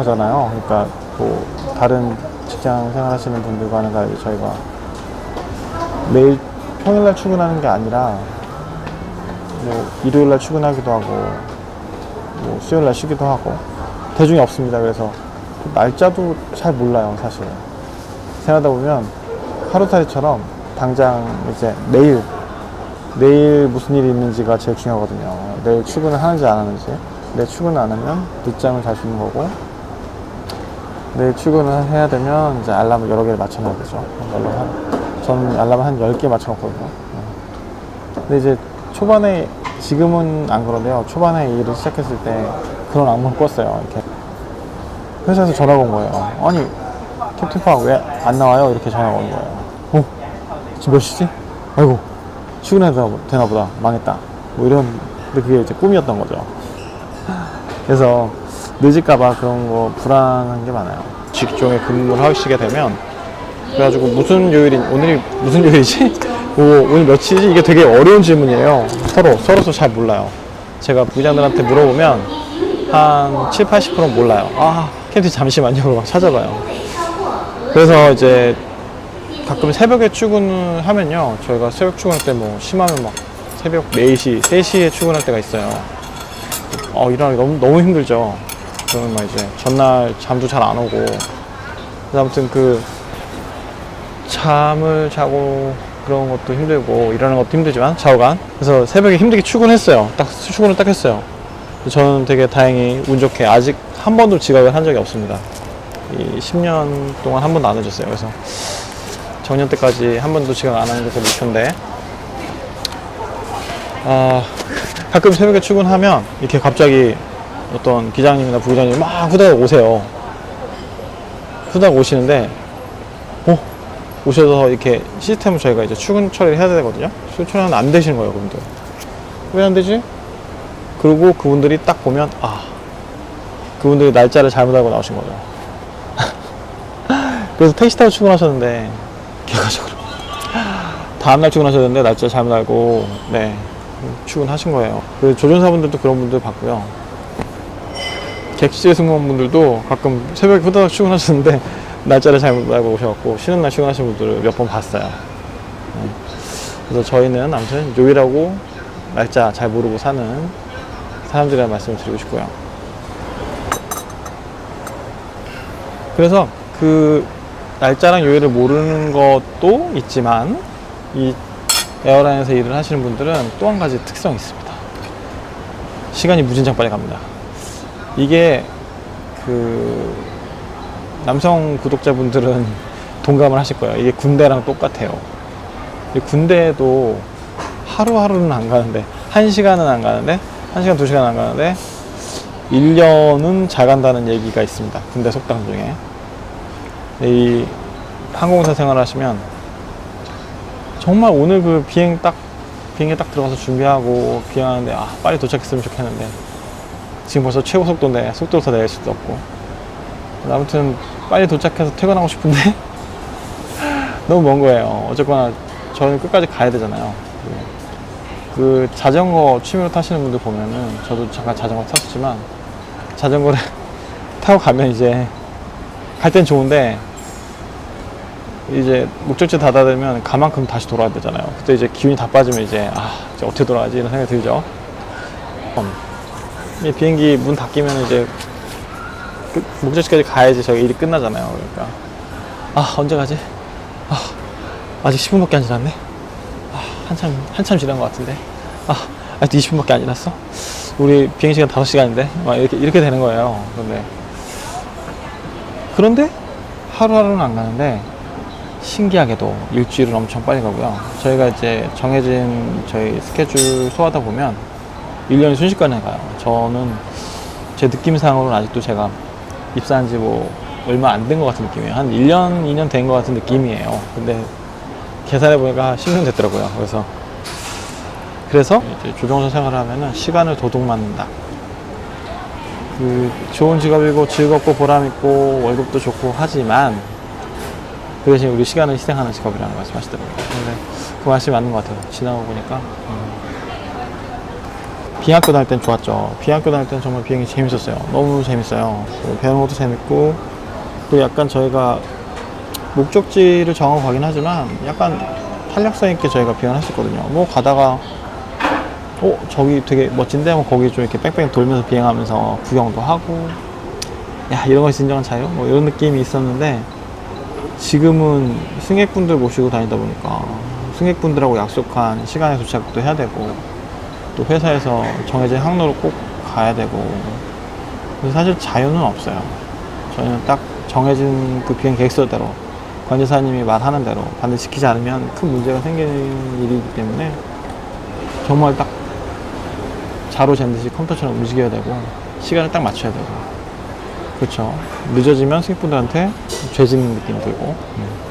하잖아요. 그러니까 뭐 다른 직장 생활하시는 분들과는 다르게 저희가 매일 평일날 출근하는 게 아니라 뭐 일요일날 출근하기도 하고 뭐 수요일날 쉬기도 하고 대중이 없습니다. 그래서 날짜도 잘 몰라요, 사실. 생각하다 보면 하루살이처럼 당장 이제 내일 내일 무슨 일이 있는지가 제일 중요하거든요. 내일 출근을 하는지 안 하는지. 내일 출근 안 하면 늦잠을 잘 수 있는 거고, 내일 출근을 해야 되면 이제 알람을 여러 개를 맞춰놔야 되죠. 알람 한, 저는 알람 한 10개 맞춰놓거든요. 네. 근데 이제 초반에, 지금은 안 그런데요. 초반에 일을 시작했을 때 그런 악몽을 꿨어요. 이렇게. 회사에서 전화가 온 거예요. 아니, 캡틴 파악 왜안 나와요? 이렇게 전화가 온 거예요. 어? 지금 몇 시지? 아이고, 출근해도 되나, 되나 보다. 망했다. 뭐 이런, 근데 그게 이제 꿈이었던 거죠. 그래서 늦을까봐 그런 거 불안한 게 많아요. 직종에 근무를 하시게 되면, 그래가지고 무슨 요일이, 오늘이 무슨 요일이지? 오, 오늘 며칠이지? 이게 되게 어려운 질문이에요. 서로, 서로서 잘 몰라요. 제가 부장들한테 물어보면 한 7, 80%는 몰라요. 아, 캡틴 잠시만요. 막 찾아봐요. 그래서 이제 가끔 새벽에 출근을 하면요. 저희가 새벽 출근할 때 뭐 심하면 막 새벽 4시, 3시에 출근할 때가 있어요. 어, 일어나기 너무, 너무 힘들죠. 그러면 막 이제 전날 잠도 잘 안 오고. 아무튼 그 잠을 자고 그런 것도 힘들고 일하는 것도 힘들지만 좌우간. 그래서 새벽에 힘들게 출근했어요. 딱 출근을 딱 했어요. 저는 되게 다행히 운 좋게 아직 한 번도 지각을 한 적이 없습니다. 이 10년 동안 한 번도 안 늦었어요. 그래서 정년 때까지 한 번도 지각 안 하는 것도 목표인데, 아, 가끔 새벽에 출근하면 이렇게 갑자기 어떤 기장님이나 부기장님이 막 후다닥 오세요. 후다닥 오시는데, 어? 오셔서 이렇게 시스템을 저희가 이제 출근 처리를 해야 되거든요. 출근 처리는 안 되시는 거예요, 그분들. 왜 안 되지? 그리고 그분들이 딱 보면, 아, 그분들이 날짜를 잘못 알고 나오신 거죠. 그래서 택시 타고 출근하셨는데, 결과적으로. 다음날 출근하셨는데, 날짜 잘못 알고, 네, 출근하신 거예요. 그 조종사분들도 그런 분들 봤고요. 객실 승무원분들도 가끔 새벽에 후다닥 출근하셨는데, 날짜를 잘못 알고 오셔갖고, 쉬는 날 출근하신 분들을 몇 번 봤어요. 네. 그래서 저희는 아무튼 요일하고 날짜 잘 모르고 사는 사람들이라는 말씀을 드리고 싶고요. 그래서 그 날짜랑 요일을 모르는 것도 있지만 이 에어라인에서 일을 하시는 분들은 또 한 가지 특성이 있습니다. 시간이 무진장 빨리 갑니다. 이게 그 남성 구독자분들은 동감을 하실 거예요. 이게 군대랑 똑같아요. 이 군대에도 하루하루는 안 가는데 한 시간은 안 가는데 한 시간 두 시간 안 가는데 1년은 잘 간다는 얘기가 있습니다. 군대 속담 중에 이 항공사 생활하시면 정말 오늘 그 비행 딱 비행에 딱 들어가서 준비하고 비행하는데 아 빨리 도착했으면 좋겠는데 지금 벌써 최고 속도인데 속도를 더 내릴 수도 없고 아무튼 빨리 도착해서 퇴근하고 싶은데 너무 먼 거예요. 어쨌거나 저는 끝까지 가야 되잖아요. 그 자전거 취미로 타시는 분들 보면은 저도 잠깐 자전거 탔었지만 자전거를 타고 가면 이제 갈 땐 좋은데 이제 목적지 다다르면 가만큼 다시 돌아야 되잖아요. 그때 이제 기운이 다 빠지면 이제 아 이제 어떻게 돌아가지 이런 생각이 들죠. 음. 이 비행기 문 닫히면 이제 끝- 목적지까지 가야지 저기 일이 끝나잖아요. 그러니까 아 언제 가지? 아 아직 10분밖에 안 지났네. 아, 한참 한참 지난 것 같은데. 아 아직도 20분밖에 안 지났어. 우리 비행 시간 5시간인데 막 이렇게 이렇게 되는 거예요. 근데 그런데 하루하루는 안 가는데 신기하게도 일주일은 엄청 빨리 가고요. 저희가 이제 정해진 저희 스케줄 소화하다 보면 1년이 순식간에 가요. 저는 제 느낌상으로는 아직도 제가 입사한 지 뭐 얼마 안 된 것 같은 느낌이에요. 한 1년, 2년 된 것 같은 느낌이에요. 근데 계산해 보니까 10년 됐더라고요. 그래서 그래서 이제 조종사 생활을 하면은 시간을 도둑 맞는다. 그 좋은 직업이고 즐겁고 보람 있고 월급도 좋고 하지만 그 대신 우리 시간을 희생하는 직업이라는 말씀 하시더라고요. 근데 그 말씀이 맞는 것 같아요. 지나고 보니까. 음. 비학교 다닐 땐 좋았죠. 비학교 다닐 땐 정말 비행이 재밌었어요. 너무 재밌어요. 뭐 배우는 것도 재밌고, 또 약간 저희가 목적지를 정하고 가긴 하지만 약간 탄력성 있게 저희가 비행을 했었거든요. 뭐 가다가 어 저기 되게 멋진데 뭐 거기 좀 이렇게 뺑뺑 돌면서 비행하면서 구경도 하고 야 이런 것이 진정한 자유 뭐 이런 느낌이 있었는데 지금은 승객분들 모시고 다니다 보니까 승객분들하고 약속한 시간에 도착도 해야 되고 또 회사에서 정해진 항로로 꼭 가야 되고 사실 자유는 없어요. 저희는 딱 정해진 그 비행 계획서대로 관제사님이 말하는 대로 반드시 지키지 않으면 큰 문제가 생기는 일이기 때문에 정말 딱 자로 잰 듯이 컴퓨터처럼 움직여야 되고 시간을 딱 맞춰야 되고 그렇죠 늦어지면 승객분들한테 죄 짓는 느낌 들고 음.